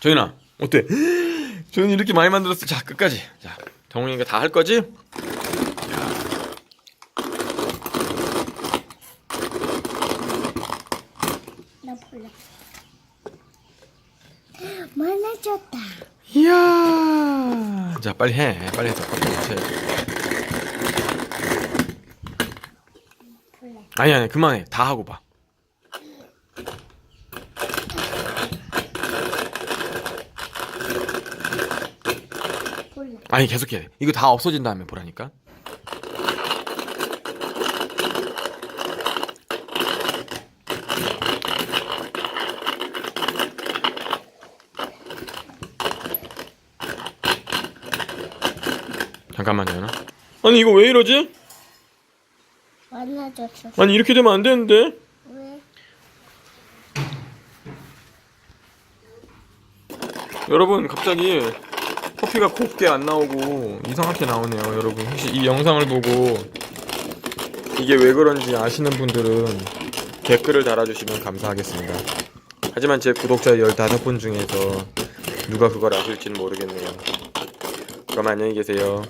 정인아 어때? 저는 이렇게 많이 만들었어. 자 끝까지. 자 정훈이가 다 할 거지? 나. 많아졌다. 이야. 자 빨리 해. 빨리 해서 꽉꽉 맞춰야지. 몰라. 아니 아니 그만해. 다 하고 봐. 몰라. 아니 계속해. 이거 다 없어진 다음에 보라니까. 잠깐만요. 연아. 아니 이거 왜 이러지? 많아졌어. 아니 이렇게 되면 안 되는데. 왜? 여러분 갑자기 커피가 곱게 안 나오고 이상하게 나오네요 여러분. 혹시 이 영상을 보고 이게 왜 그런지 아시는 분들은 댓글을 달아주시면 감사하겠습니다. 하지만 제 구독자 15분 중에서 누가 그걸 아실지는 모르겠네요. 그럼 안녕히 계세요